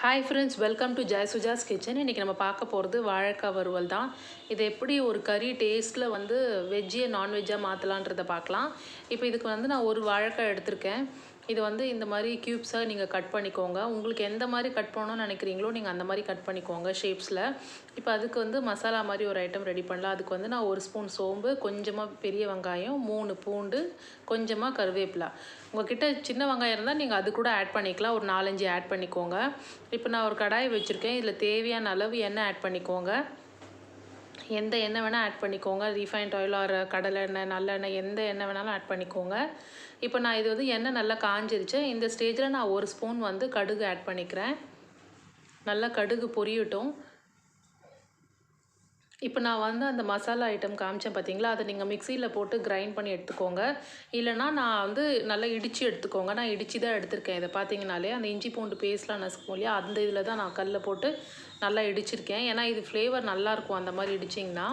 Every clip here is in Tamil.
Hi friends welcome to Jayasuja's kitchen இன்றைக்கி நம்ம பார்க்க போகிறது வாழைக்காய் வறுவல் தான். இது எப்படி ஒரு கறி டேஸ்ட்டில் வந்து வெஜ்ஜியை நான்வெஜ்ஜாக மாற்றலான்றதை பார்க்கலாம். இப்போ இதுக்கு வந்து நான் ஒரு வாழைக்காய் எடுத்திருக்கேன். இது வந்து இந்த மாதிரி க்யூப்ஸாக நீங்கள் கட் பண்ணிக்கோங்க. உங்களுக்கு எந்த மாதிரி கட் பண்ணணும்னு நினைக்கிறீங்களோ நீங்கள் அந்த மாதிரி கட் பண்ணிக்கோங்க ஷேப்ஸில் இப்போ அதுக்கு வந்து மசாலா மாதிரி ஒரு ஐட்டம் ரெடி பண்ணலாம். அதுக்கு வந்து நான் ஒரு ஸ்பூன் சோம்பு கொஞ்சமாக பெரிய வெங்காயம் மூணு பூண்டு கொஞ்சமாக கருவேப்பிலை. உங்ககிட்ட சின்ன வெங்காயம் இருந்தால் நீங்கள் அது கூட ஆட் பண்ணிக்கலாம். ஒரு நாலஞ்சு ஆட் பண்ணிக்கோங்க. இப்போ நான் ஒரு கடாய் வச்சுருக்கேன். இதில் தேவையான அளவு எண்ணெய் ஆட் பண்ணிக்கோங்க. எந்த எண்ணெய் வேணால் ஆட் பண்ணிக்கோங்க. ரீஃபைண்ட் ஆயில் ஆர் கடலை எண்ணெய் நல்லெண்ணெய் எந்த எண்ணெய் வேணாலும் ஆட் பண்ணிக்கோங்க. இப்போ நான் இது வந்து எண்ணெய் நல்லா காஞ்சிருச்சு. இந்த ஸ்டேஜில் நான் ஒரு ஸ்பூன் வந்து கடுகு ஆட் பண்ணிக்கிறேன். நல்லா கடுகு பொரியட்டும். இப்போ நான் வந்து அந்த மசாலா ஐட்டம் காமிச்சேன் பார்த்தீங்களா? அதை நீங்கள் மிக்சியில் போட்டு கிரைண்ட் பண்ணி எடுத்துக்கோங்க. இல்லைனா நான் வந்து நல்லா இடித்து எடுத்துக்கோங்க. நான் இடித்து தான் எடுத்திருக்கேன். இதை பார்த்தீங்கனாலே அந்த இஞ்சி பூண்டு பேஸ்ட்லாம் நசுக்கும் இல்லையா? அந்த இதில் தான் நான் கல்லில் போட்டு நல்லா இடிச்சிருக்கேன். ஏன்னா இது ஃப்ளேவர் நல்லாயிருக்கும் அந்த மாதிரி இடிச்சிங்கன்னா.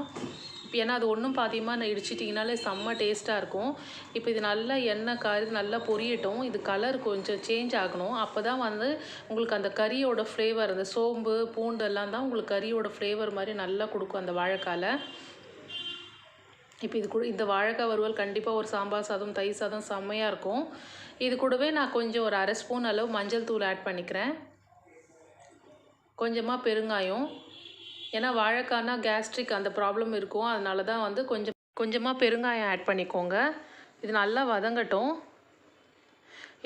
ஏன்னா அது ஒன்றும் பாதியமாக நான் இடிச்சிட்டிங்கனாலே செம்ம டேஸ்ட்டாக இருக்கும். இப்போ இது நல்லா எண்ணெய் காரி நல்லா பொரியட்டும். இது கலர் கொஞ்சம் சேஞ்ச் ஆகணும். அப்போ தான் வந்து உங்களுக்கு அந்த கறியோட ஃப்ளேவர் அந்த சோம்பு பூண்டு எல்லாம் தான் உங்களுக்கு கறியோட ஃப்ளேவர் மாதிரி நல்லா கொடுக்கும் அந்த வாழைக்காயில் இப்போ இது கூட இந்த வாழைக்காய் வறுவல் கண்டிப்பாக ஒரு சாம்பார் சாதம் தயிர் சாதம் செம்மையாக இருக்கும். இது கூடவே நான் கொஞ்சம் ஒரு அரை ஸ்பூன் அளவு மஞ்சள் தூள் ஆட் பண்ணிக்கிறேன். கொஞ்சமாக பெருங்காயம். ஏன்னா வாழைக்காய்னா கேஸ்ட்ரிக் அந்த ப்ராப்ளம் இருக்கும். அதனால தான் வந்து கொஞ்சம் கொஞ்சமாக பெருங்காயம் ஆட் பண்ணிக்கோங்க. இது நல்லா வதங்கட்டும்.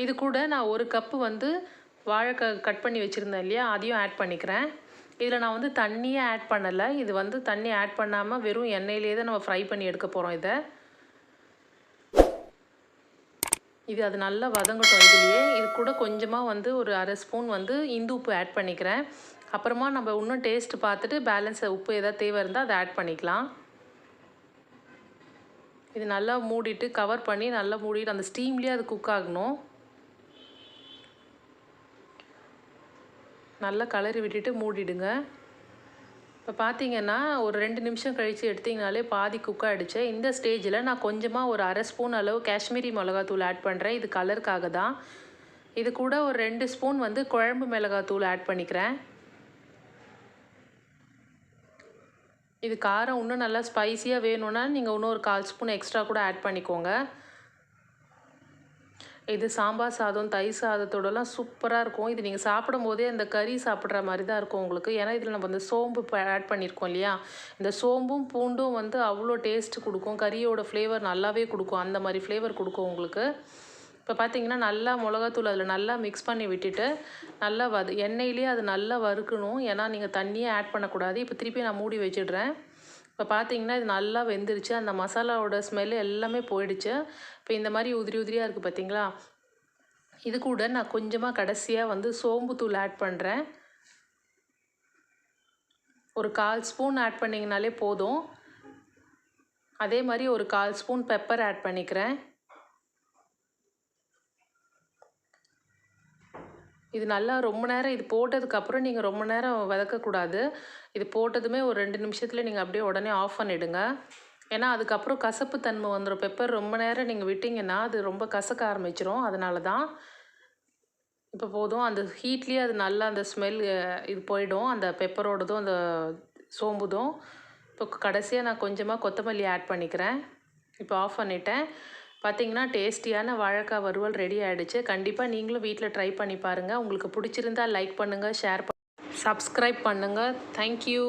இது கூட நான் ஒரு கப்பு வந்து வாழைக்காய் கட் பண்ணி வச்சுருந்தேன் இல்லையா? அதையும் ஆட் பண்ணிக்கிறேன். இதில் நான் வந்து தண்ணியே ஆட் பண்ணலை. இது வந்து தண்ணி ஆட் பண்ணாமல் வெறும் எண்ணெயிலே தான் நம்ம ஃப்ரை பண்ணி எடுக்க போகிறோம் இதை. இது அது நல்லா வதங்கட்டும் இதுலேயே. இது கூட கொஞ்சமாக வந்து ஒரு அரை ஸ்பூன் வந்து இந்து உப்பு ஆட் பண்ணிக்கிறேன். அப்புறமா நம்ம இன்னும் டேஸ்ட் பார்த்துட்டு பேலன்ஸ் உப்பு எதாவது தேவை இருந்தால் அதை ஆட் பண்ணிக்கலாம். இது நல்லா மூடிட்டு கவர் பண்ணி நல்லா மூடிட்டு அந்த ஸ்டீம்லேயே அது குக் ஆகணும். நல்லா கலரி விட்டுட்டு மூடிடுங்க. இப்போ பார்த்தீங்கன்னா ஒரு ரெண்டு நிமிஷம் கழித்து எடுத்திங்கனாலே பாதி குக் ஆகிடுச்சு இந்த ஸ்டேஜில் நான் கொஞ்சமாக ஒரு அரை ஸ்பூன் அளவு காஷ்மீரி மிளகாத்தூள் ஆட் பண்ணுறேன் இது கலருக்காக தான். இது கூட ஒரு ரெண்டு ஸ்பூன் வந்து குழம்பு மிளகாத்தூள் ஆட் பண்ணிக்கிறேன். இது காரம் இன்னும் நல்லா ஸ்பைஸியாக வேணும்னா நீங்கள் இன்னும் ஒரு கால் ஸ்பூன் எக்ஸ்ட்ரா கூட ஆட் பண்ணிக்கோங்க. இது சாம்பார் சாதம் தயிர் சாதத்தோடலாம் சூப்பராக இருக்கும். இது நீங்கள் சாப்பிடும் போதே அந்த கறி சாப்பிட்ற மாதிரி தான் இருக்கும் உங்களுக்கு. ஏன்னா இதில் நம்ம வந்து சோம்பு ஆட் பண்ணியிருக்கோம் இல்லையா? இந்த சோம்பும் பூண்டும் வந்து அவ்வளோ டேஸ்ட் கொடுக்கும். கறியோட ஃப்ளேவர் நல்லாவே கொடுக்கும். அந்த மாதிரி ஃப்ளேவர் கொடுக்கும் உங்களுக்கு. இப்போ பார்த்தீங்கன்னா நல்லா மிளகாத்தூள் அதில் நல்லா மிக்ஸ் பண்ணி விட்டுட்டு நல்லா வது எண்ணெயிலே அது நல்லா வறுக்கணும். ஏன்னா நீங்கள் தண்ணியே ஆட் பண்ணக்கூடாது. இப்போ திருப்பி நான் மூடி வச்சிடுறேன். இப்போ பார்த்தீங்கன்னா இது நல்லா வெந்துருச்சு. அந்த மசாலாவோட ஸ்மெல் எல்லாமே போயிடுச்சு. இப்போ இந்த மாதிரி உதிரி உதிரியாக இருக்குது பார்த்தீங்களா இது கூட நான் கொஞ்சமாக கடைசியாக வந்து சோம்பு தூள் ஆட் பண்ணுறேன் ஒரு கால் ஸ்பூன் ஆட் பண்ணிங்கனாலே போதும். அதே மாதிரி ஒரு கால் ஸ்பூன் பெப்பர் ஆட் பண்ணிக்கிறேன். இது நல்லா ரொம்ப நேரம் இது போட்டதுக்கப்புறம் நீங்கள் ரொம்ப நேரம் வதக்கக்கூடாது. இது போட்டதுமே ஒரு ரெண்டு நிமிஷத்தில் நீங்கள் அப்படியே உடனே ஆஃப் பண்ணிவிடுங்க ஏன்னா அதுக்கப்புறம் கசப்பு தன்மை வந்துடும் பெப்பர் ரொம்ப நேரம் நீங்கள் விட்டிங்கன்னா அது ரொம்ப கசக்க ஆரம்பிச்சிரும். அதனால தான் இப்போ போதும். அந்த ஹீட்லேயே அது நல்லா அந்த ஸ்மெல் இது போயிடும். அந்த பெப்பரோடதும் அந்த சோம்புதும். இப்போ கடைசியாக நான் கொஞ்சமாக கொத்தமல்லி ஆட் பண்ணிக்கிறேன். இப்போ ஆஃப் பண்ணிட்டேன். பார்த்தீங்கன்னா டேஸ்டியான வாழைக்காய் வறுவல் ரெடி ஆகிடுச்சு கண்டிப்பாக நீங்களும் வீட்டில் ட்ரை பண்ணி பாருங்கள் உங்களுக்கு பிடிச்சிருந்தா லைக் பண்ணுங்கள் ஷேர் பண்ண சப்ஸ்கிரைப் பண்ணுங்கள் தேங்க்யூ